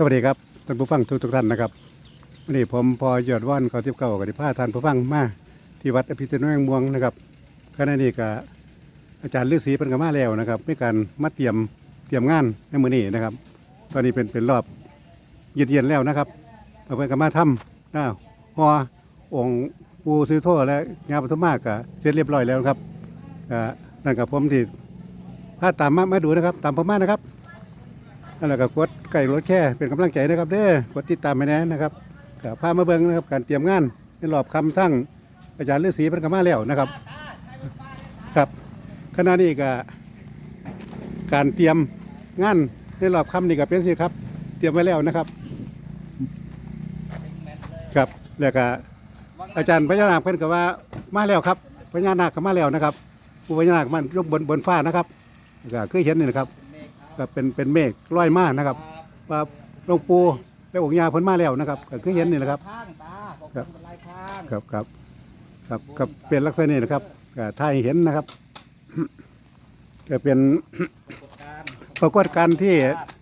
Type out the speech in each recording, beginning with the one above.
สวัสดีครับท่านผู้ฟังทุกทุกท่านนะครับวันนี้ผมพอยอดว่านเขาทิพเก่ากับที่พาท่านผู้ฟังมาที่วัดอภิเษกน้อยม่วงนะครับขณะนี้ก็อาจารย์ฤาษีเป็นกับมาแล้วนะครับมีการมาเตรียมเตรียมงานในมือนี้นะครับ ตอนนี้เป็นเป็นรอบเย็นๆแล้วนะครับเพื่อนกับมาทำนะฮอองค์ปูซื้อโทษและงานปฐมมากก็เสร็จเรียบร้อยแล้วครับนั่นกับผมที่พาตามมามาดูนะครับ ตามผมมานะครับ แหละก็กดไก่รถแค่เป็นกำลังใจนะครับเด้อกดติดตามไปแน่นะครับก็พามาเบิ่งนะครับการเตรียมงานในรอบคำทั้งอาจารย์ฤาษีเป็นกมาแล้วนะครับครับขณะนี้ก็การเตรียมงานในรอบคำนี่ก็เป็นสิครับ เตรียมไว้แล้วนะครับ ครับแล้วก็อาจารย์พญานาคเพิ่นก็ว่ามาแล้วครับพญานาคก็มาแล้วนะครับผู้พญานาคมันยกบนบนฟ้านะครับก็เคยเห็นนี่นะครับ ก็เป็นเป็นเมฆลอยมานะครับว่าหลวงปู่และองค์ยาเพ้นมาแล้วนะครับก็คือเห็นนี่แหละครับข้างตาบอกครับ เป็นลายข้างครับครับครับก็เป็นลักษณะนี้นะครับก็ถ้าให้เห็นนะครับ ก็เป็น ปรากฏการณ์ปรากฏการณ์ที่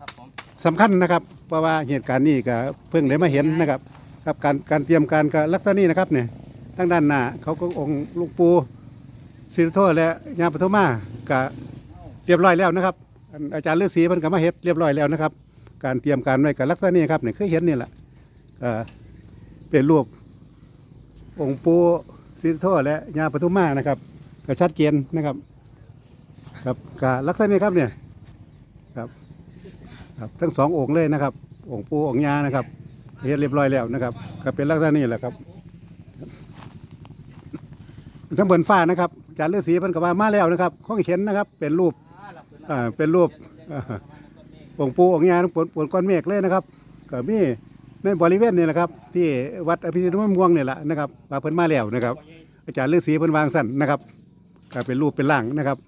ครับผมสำคัญนะครับ เพราะว่าเหตุการณ์นี้ก็เพิ่งได้มาเห็นนะครับครับการการเตรียมการก็ลักษณะนี้นะครับเนี่ยทั้งด้านหน้าเขาก็องค์หลวงปู่ศิริโทและยาปฐมาก็เรียบร้อยแล้วนะครับ อาจารย์ฤาษีเพิ่นก็มาเฮ็ดเรียบร้อยแล้วนะครับ การเตรียมการไว้กับลักษณะนี้ครับเนี่ยคือเห็นนี่แหละเป็นรูปองค์ปู่ศิริโทและยาปฐมมานะครับก็ชัดเจนนะครับ ครับกับลักษณะนี้ครับเนี่ยครับครับทั้งสององค์เลยนะครับ องค์ปู่องค์ยานะครับเฮ็ดเรียบร้อยแล้วนะครับ ก็เป็นลักษณะนี้แหละครับทั้งบนฟ้านะครับอาจารย์ฤาษีเพิ่นก็ว่ามาแล้วนะครับข้องเห็นนะครับ เป็นรูป อ่าเป็นอ่าเป็นรูปอ่งค์ปู่องค์ยาปนปนก้อนเมฆเลยนะครับก็มีในบริเวณนี้แหละครับ ที่วัดอภิสิทธิ์ม่วงนี่แหละนะครับว่าเพิ่นมาแล้วนะครับ อาจารย์ฤาษีเพิ่นวางสั่นนะครับก็เป็นรูปเป็นร่างนะครับ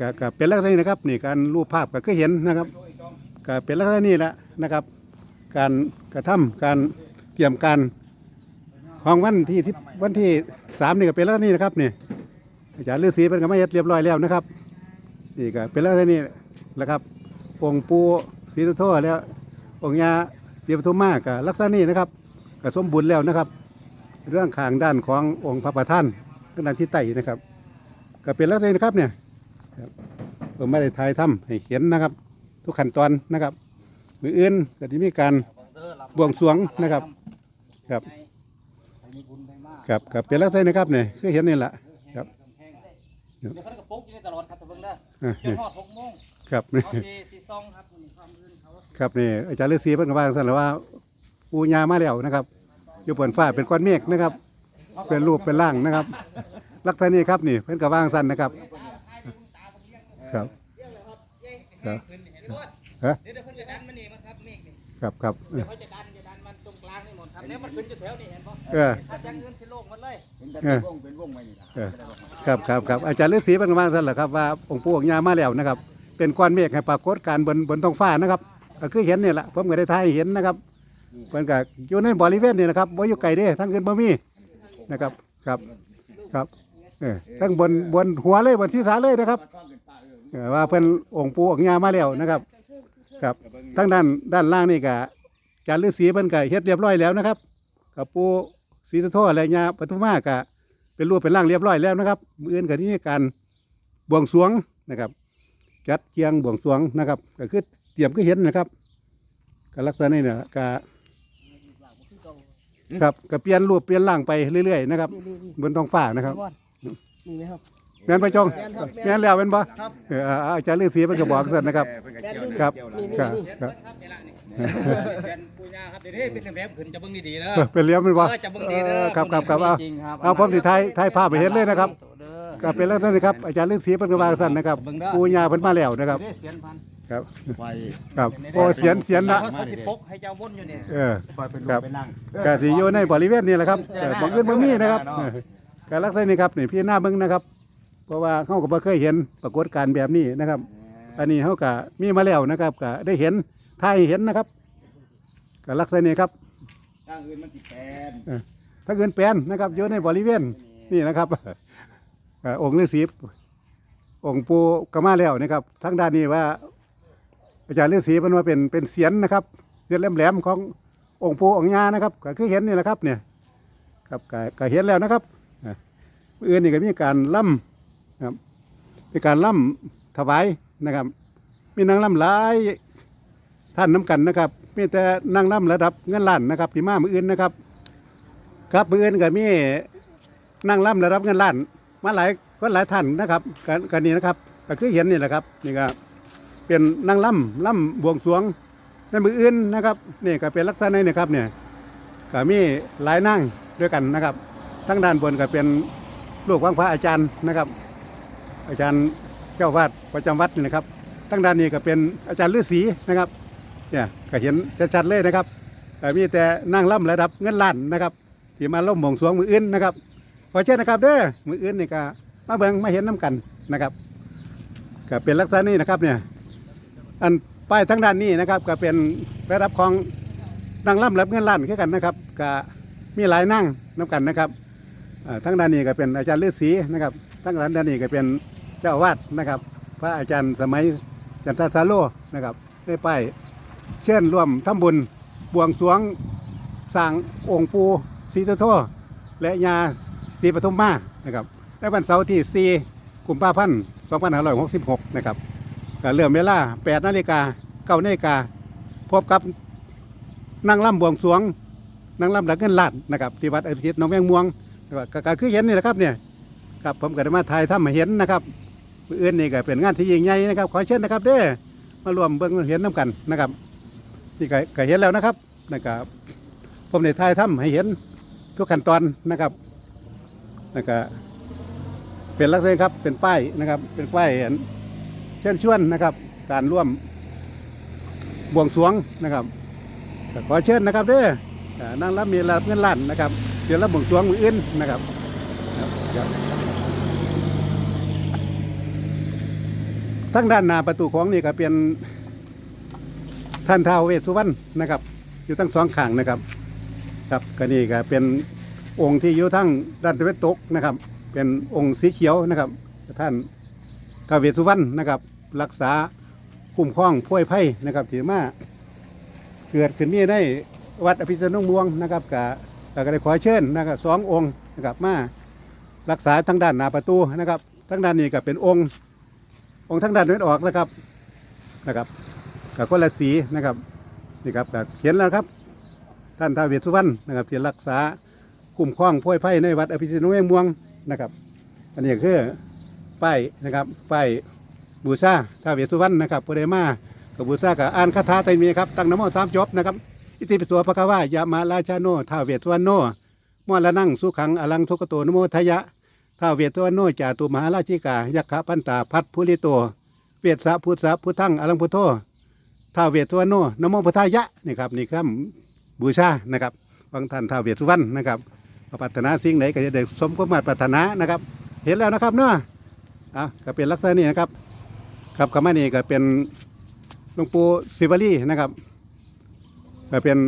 ก็ก็เป็นลักษณะนี้นะครับนี่การรูปภาพก็คือเห็นนะครับก็เป็นลักษณะนี้แหละนะครับ การกระทำการเตรียมการของวันที่ที่วันที่สามนี่ก็เป็นลักษณะนี้นะครับนี่อาจารย์ฤาษีเป็นก็มาเฮ็ดเรียบร้อยแล้วนะครับ นี่ก็เป็นแลักษณะนี้แหละครับ องค์ปู่ศรีสุโธแล้ว องค์ยาศรีปทุมมาก็ลักษณะนี้นะครับก็สมบูรณ์แล้วนะครับ เรื่องข้างด้านขององค์พระประธานทาด้านที่ใต้นะครับ ก็เป็นลักษณะนี้นะครับเนี่ยผมไม่ได้ถ่ายทำให้เห็นนะครับ ทุกขั้นตอนนะครับมืออื่นก็จะมีการบวงสรวงนะครับ ครับมีบุญไปมากกับกับเป็นลักษณะนะครับเนี่ยคือเห็นนี่แหละ เดี๋ยวเขาก็ปลุกอยู่ในตลอดครับท่านเบิ่งเด้ออะจนฮอดหกโมงครับเขาสีสีซองครับนี่ความอื่นเขาครับนี่อาจารย์ฤาษีเพิ่นก็ว่าสั่นแล้วว่าปูญามาแล้วนะครับ อยู่บนฟ้าเป็นก้อนเมฆนะครับ เป็นรูปเป็นร่างนะครับ ลักษณะนี้ครับนี่เพิ่นก็วางสั่นนะครับ ครับครับฮะเดี๋ยวเดี๋ยวเพิ่นจะดันมันนี่มาครับเมฆนี่ครับครับ เดี๋ยวเขาจะดันจะดันมันต รงกลางนี่หมดครับเนี่ยมันขึ้นอยู่แถวนี่เห็นป่ะเออ ถ้าจังเงินสิโลกหมดเลยเป็นแต่เป็นวงเป็นวงไว้นี่ล่ะเออ ครับครับครับอาจารย์ฤาษีเพิ่นก็วางสั่นแหละครับว่าองค์ปู่องค์ย่ามาแล้วนะครับ เป็นก้อนเมฆให้ปรากฏการณ์บนบนท้องฟ้านะครับก็คือเห็นนี่แหละผมก็ได้ถ่ายให้เห็นนะครับเพิ่นก็อยู่ในบริเวณนี่นะครับบ่อยู่ไกลเด้ทั้งอื่นบ่มีนะครับครับครับเออทั้งบนบนหัวเลยบนศีรษะเลยนะครับมาท่องกันป้าเออเออว่าเพิ่นองค์ปู่องค์ย่ามาแล้วนะครับ ครับทั้งด้านด้านล่างนี่ก็อา จารย์ฤาษีเพิ่นก็เฮ็ดเรียบร้อยแล้วนะครับกับปู่ศรีสุโธและย่าปทุมมาก็เป็นรูปเป็นร่างเรียบร้อยแล้วนะครับมื้ออื่นก็นี่การบวงสรวงนะครับจัดเกียงบวงสรวงนะครับ ก็คือเตรียมก็เห็นนะครับก็ลักษณะนี้เนี่ยก็ครับก็เปลี่ยนรูปเปลี่ยนร่างไปเรื่อยๆนะครับบนท้องฟ้านะครับนี่ไหมครับแม่นไปจงแม่นครับแม่นแล้วเป็นบ่ครับเออเอาอาจารย์ฤาษีเพิ่นก็บอกสั่นนะครับเพิ่นก็เกี่ยวครับเกี่ยวนี่หลังนี่ครับนี่ เสียนเบิดครับนี่ละนี่เสียนปุญญาครับเดี๋ยวนี้เป็นแบบขึ้นจะเบิ่งดีๆเด้อเออเป็นเลี้ยมเป็นบ่เออจะเบิ่งดีเด้อเออครับครับครับเอาจริงครับเอาผมสิถ่ายถ่ายภาพไปเห็นเลยนะครับเด้อก็เป็นลักษณะนี้ครับอาจารย์ฤาษีเพิ่นก็ว่าสั่นนะครับปู่ย่าเพิ่นมาแล้วนะครับเด้อเสียนพันครับไฟครับโอ้เสียนเสียนละเขาสิปกให้เจ้าวนอยู่นี่เออไฟเป็นครูรัปบเป็นนั่งก็สิอยู่ในบริเวณนี้แหละครับแต่บางอื่นบ่มีนะครับเนาะเออก็ลักษณะนี้ครับนี่พี่หน้าเบิ่งนะครับ เพราะว่าเฮาก็บ่เคยเห็นปรากฏการณ์แบบนี้นะครับ อันนี้เฮาก็มีมาแล้วนะครับก็ได้เห็น ถ่ายให้เห็นนะครับก็ลักษณะนี้ครับทางอื่นมันติดแปนถ้าเกินแปลนนะครับอยู่ในบริเวณนี่นะครับเอ่อองค์ฤาษีองค์ปู่ก็มาแล้วนะครับทั้งด้านนี้ว่า อาจารย์ฤาษีเพิ่นว่าเป็นเป็นเสียนนะครับเลือดแหลมๆขององค์ปู่องค์ย่านะครับก็คือเห็นนี่แหละครับเนี่ยครับก็ก็เห็นแล้วนะครับอะมื้ออื่นนี่ก็มีการล่ำครับมีการล่ำถวายนะครับ มีนางล่ำหลาย ท่านน้ำกันนะครับมีแต่นางล่ำระดับเงินล้านนะครับที่มามืออื่นนะครับ ครับมืออื่นก็มีนางล่ำระดับเงินล้าน มาหลายก็หลายท่านนะครับกันกันนี้นะครับก็คือเห็นนี่แหละครับนี่ก็เป็นนางล่ำล่ำบวงสรวงในมืออื่นนะครับนี่ก็เป็นลักษณะนี้นะครับเนี่ยก็มีหลายนางด้วยกันนะครับ ทั้งด้านบนก็เป็นลูกของพระอาจารย์นะครับ อาจารย์เจ้าวาดประจำวัดนี่นะครับทั้งด้านนี้ก็เป็นอาจารย์ฤาษีนะครับ เนี่ยก็เห็นชัดๆเลยนะครับแต่มีแต่นั่งล่ำระดับเงินล้านนะครับที่มาล่มบวงสวงมืออื่นนะครับขอเชิญนะครับเด้อมืออื่นนี่ก็มาเบิ่งมาเห็นน้กันนะครับก็เป็นลักษณะนี้นะครับเนี่ยอันป้ายทั้งด้านนี้นะครับ ก็เป็นระดับของนางล่ำรับเงินล้านคือกันนะครับก็มีหลายนั่งน้กันนะครับอ่าทั้งด้านนี้ก็เป็นอาจารย์ฤาษีนะครับทั้งด้านนี้ก็เป็นเจ้าอาวาดนะครับ พระอาจารย์สมัยจันทสาโลนะครับได้ป้าย เชิญร่วมทำบุญบวงสรวงสร้างองค์ปูศรีสุโธและยาสีปทุมมานะครับในวันเสาร์ที่4กุมภาพันธ์2566 นะครับก็เริ่มเวลา8นาฬิกา9นาฬิกาพบกับนางล่ำบวงสรวงนางล่ำหลักเงินลานนะครับที่วัดอาทิตย์น้องแมงม่วงกับก็คือเห็นนี่แหละครับเนี่ยครับผมก็ได้มาถ่ายทำมาเห็นนะครับมื้อนนี่ก็เป็นงานที่ยิ่งใหญ่นะครับ ขอเชิญนะครับเด้อมารวมเบิ่งเห็นน้กันนะครับ นี่ก็ก็เห็นแล้วนะครับนะครับผมได้ถ่ายทำให้เห็นทุกขั้นตอนนะครับแล้วก็เป็นลักษณะครับเป็นป้ายนะครับ เป็นป้ายอันเชิญชวนนะครับ การร่วมบวงสรวงนะครับขอเชิญนะครับเด้ออ่านั่งรับมีรับเงินล้านนะครับเดี๋ยวรับบวงสรวงมืออื่นนะครับครับครับทั้งด้านหน้าประตูของนี่ก็เป็น ท่านท้าวเวสสุวรรณนะครับ อยู่ทั้งสองข้างนะครับ ครับก็นี่ก็เป็นองค์ที่อยู่ทั้งด้านตะวันตกนะครับ เป็นองค์สีเขียวนะครับ ท่านกาเวสสุวรรณนะครับ รักษาคุ้มครองพ้วยไผ่นะครับที่มาเกิดขึ้นนี่ได้วัดอภิษณุมวงนะครับกะก็ได้ขอเชิญนะครับสององค์นะครับมารักษาทั้งด้านหน้าประตูนะครับทั้งด้านนี้ก็เป็นองค์ องค์ทั้งด้านตะวันออกนะครับนะครับ กับคนละสีนะครับนี่ครับก็เขียนแล้วครับ ท่านท้าวเวสสุวรรณนะครับที่รักษาคุ้มครองพ้วยไผ่ในวัดอภิสิทธิ์นุ่งม่วงนะครับ อันนี้คือป้ายนะครับป้ายบูชาท้าวเวสสุวรรณนะครับผู้ใดมากับบูชากับอ่านคาถาไตรมีครับตั้งน้ำมนต์สามจบนะครับอิติปิโสภะคะวายามาราชาโนท้าวเวสสุวรรณโนมอละนั่งสุขังอลังทุกโตนโมทยะท้าวเวสสุวรรณโนจ่าตุมหาราชิกายักขะพันตาพัดภูริโตเวสสะพุทธะพุทธังอลังพุทโธ ท้าวเวสสุวรรณโนนโมพุทธายะนี่ครับนี่ครับบูชานะครับฟังท่านท้าวเวสสุวรรณนะครับปรารถนาสิ่งไหนก็จะได้สมความปรารถนานะครับ เห็นแล้วนะครับเนาะอะก็เป็นลักษณะนี้นะครับ ครับกรรมนี่ก็เป็นหลวงปู่ศิวลีนะครับก็เป็น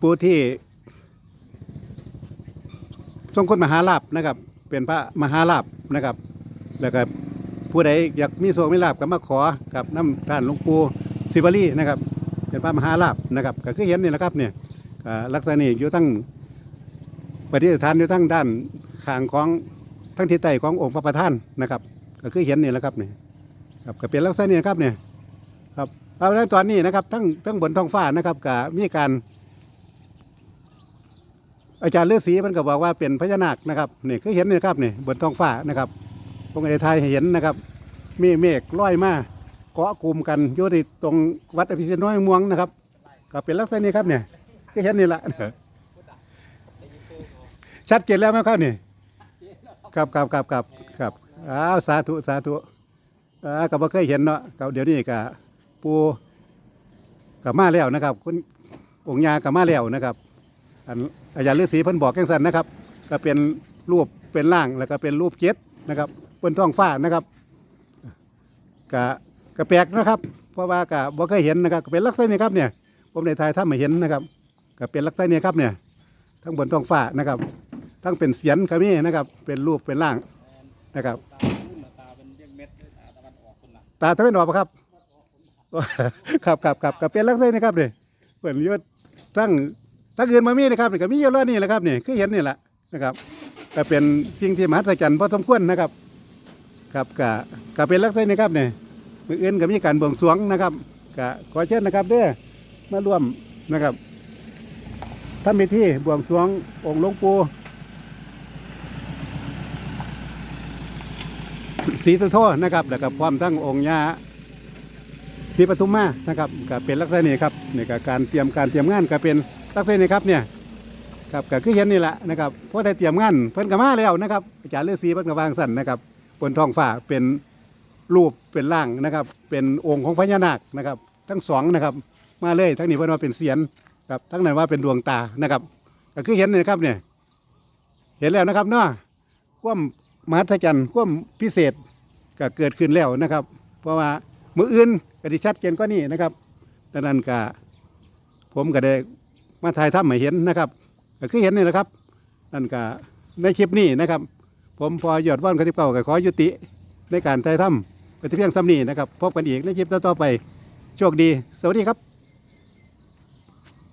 ปู่ที่ทรงคุณมหาลาภนะครับ เป็นพระมหาลาภนะครับ แล้วก็ ผู้ใดอยากมีโชคมีลาภก็มาขอกับน้ำท่านหลวงปู่ศิวลีนะครับ เป็นพระมหาลาภนะครับก็คือเห็นนี่แหละครับเนี่ยลักษณะนี้อยู่ทั้งปฏิสถานอยู่ทั้งด้านข้างของทั้งทิศใต้ขององค์พระประธานนะครับ ก็คือเห็นนี่แหละครับเนี่ครับก็เป็นลักษณะนี้นะครับเนี่ยครับเอาแล้วตอนนี้นะครับทั้งทั้งบนท้องฟ้านะครับก็มีการ อาจารย์ฤาษีมันก็บอกว่าเป็นพญานาคนะครับนี่คือเห็นนี่นะครับนี่บนท้องฟ้านะครับ ผมก็ได้ทายให้เห็นนะครับ มีเมฆลอยมาเกาะกลุ่มกันอยู่ที่ตรงวัดอภิสิทธิ์น้อยม่วงนะครับ ก็เป็นลักษณะนี้ครับเนี่ยก็เห็นนี่แหละชัดเจนแล้วไหมครับนี่ครับครับครับครับครับอ้าวสาธุสาธุอ่าก็บ่เคยเห็นเนาะก็เดี๋ยวนี้ก็ปูกับมาแล้วนะครับคุณองค์ยากับมาแล้วนะครับอันอาจารย์ฤาษีเพิ่นบอกแก่งสันนะครับ ก็เป็นรูปเป็นร่างแล้วก็เป็นรูปเจ็ดนะครับ บนท้องฟ้านะครับกะกะแปลกนะครับ เพราะว่ากะบ่เคยเห็นนะครับก็เป็นลักษณะนี้ครับเนี่ย ผมในไทยถ้าไม่เห็นนะครับก็เป็นลักษณะนี้ครับเนี่ย ทั้งบนท้องฟ้านะครับ ทั้งเป็นเสียนก็มีนะครับ เป็นรูปเป็นร่างนะครับ ตาเป็นเรียกเม็ดตาตะวันออกคนละตาทำเป็นออกปะครับ ครับครับครับก็เป็นลักษณะนี้ครับนี่เปิดยศตั้งตั้งอื่นมามีนะครับนี่ก็มีอยู่แล้วนี่แหละครับนี่คือเห็นนี่แหละนะครับก็เป็นสิ่งที่มหัศจรรย์พอสมควรนะครับ ครับก็ก็เป็นลักษณะนี้ครับเนี่ยมืออื่นก็มีการบวงสรวงนะครับก็ขอเชิญนะครับเด้อมาร่วมนะครับทำพิธีบวงสรวงองค์หลวงปู่ศรีสุโธนะครับแล้วก็พร้อมทั้งองค์ย่าศรีปทุมมานะครับก็เป็นลักษณะนี้ครับนี่ก็การเตรียมการเตรียมงานก็เป็นลักษณะนี้ครับเนี่ยครับก็คือเห็นนี่แหละนะครับเพราะได้เตรียมงานเพิ่นก็มาแล้วนะครับอาจารย์ฤาษีเพิ่นก็วางสั่นนะครับ บนท้องฟ้าเป็นรูปเป็นร่างนะครับ เป็นองค์ของพญานาคนะครับ ทั้งสองนะครับ มาเลยทั้งนี้เพิ่นว่าเป็นเสียนครับทั้งนั้นว่าเป็นดวงตานะครับก็คือเห็นนะครับเนี่ยเห็นแล้วนะครับเนาะความมหัศจรรย์ความพิเศษก็เกิดขึ้นแล้วนะครับ เพราะว่ามืออื่นก็ที่ชัดเจนก็นี่นะครับดังนั้นก็ผมก็ได้มาถ่ายทำให้เห็นนะครับก็คือเห็นนี่แหละครับนั่นก็ในคลิปนี้นะครับ ผมพอยอดว่านคติเก่าก็ขอยุติในการถ่ายทำไปที่เพียงซ้ำนี้นะครับ พบกันอีกในคลิปต่อๆไป โชคดี สวัสดีครับ